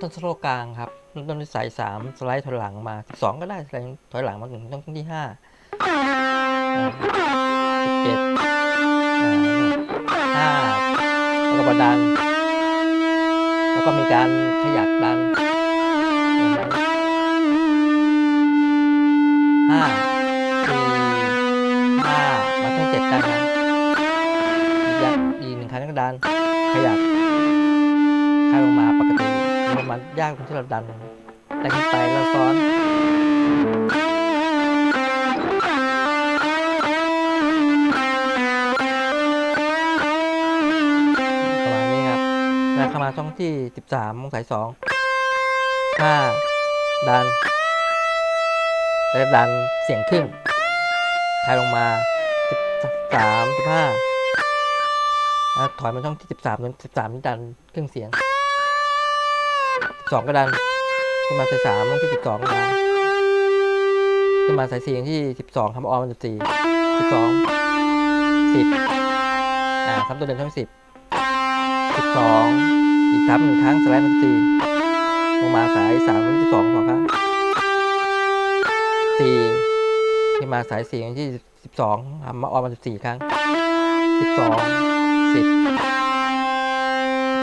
ต้นสโลกลางครับเริ่มต้นที่สายสามสไลด์ถอยหลังมาสองก็ได้สไลด์ถอยหลังมาถึงต้นที่ห้าเจ็ดห้าแล้วก็ดัน แล้วก็มีการขยับดันห้าสี่ห้ามาต้นเจ็ดดันนะอีกยักอีกหนึ่งครั้งก็ดันขยับ ยากตรงที่เราดันดันขึ้นไปแล้วซ้อนประมาณนี้ครับแล้วเข้ามาช่องที่ 13องศาสองห้าดัน แล้วดันเสียงขึ้นคลายลงมา 13 15แล้วถอยมาช่องที่ 13จน13นี่ดันครึ่งเสียง สองก็ดันขึ้นมาสายสามลงที่สิบสองก็ดันขึ้นมาสายสี่ที่สิบสองทำออมมันสิบสี่สิบสองสิบอ่าทำตัวเดินช่องสิบสิบสองอีกทับหนึ่งครั้งสไลด์มันสี่ลงมาสายสามที่สิบสองสองครั้งสี่ขึ้นมาสายสี่ที่สิบสองทำมาออมมันสิบสี่ครั้งสิบสองสิบ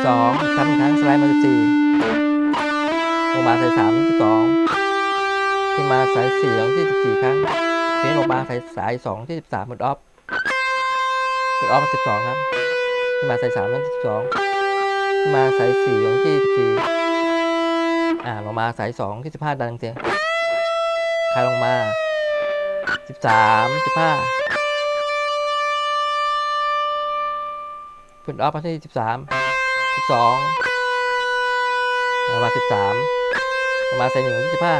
สองทำหนึ่งครั้งสไลด์มันสิบสี่ ลงมาสายสามที่สองที่มาสายสี่ของที่สิบสี่ครั้งทีนี้ลงมาสายสายสองที่สิบสามหมดออฟหมดออฟมาสิบสองครับที่มาสายสามที่สิบสองที่มาสายสี่ของที่สิบสี่อ่าลงมาสายสองที่สิบห้าดังเสียงคลายลงมาสิบสามสิบห้าหมดออฟมาที่สิบสามสิบสองมาสิบสาม มาณสายหนึ่งที่สิบห้า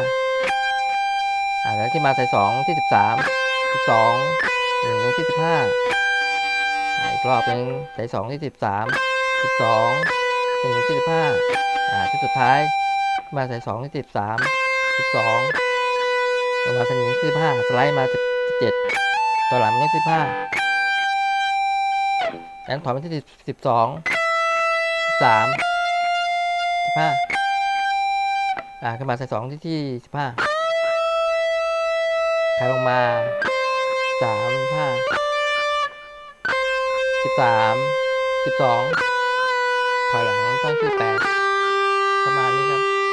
อ่าแล้วที่มาสายสองที่สิบสามสิบสองหนึ่งที่สิบห้าอ่าอีกรอบหนึ่งสายสองที่สิบสามสิบสองหนึ่งที่สิบห้าอ่าที่สุดท้ายมาสายสองที่สิบสามสิบสองลงมาสายหนึ่งที่สิบห้าสไลด์มาสิบเจ็ดต่อหลังที่สิบห้านั้นถอยมาที่สิบสองสิบสามสิบห้า อ่าขึ้นมาใส่สองที่ที่สิบห้าขายลงมาสามสิบห้าสิบสามสิบสองถอยหลังต้งที่แปดประมาณนี้ครับ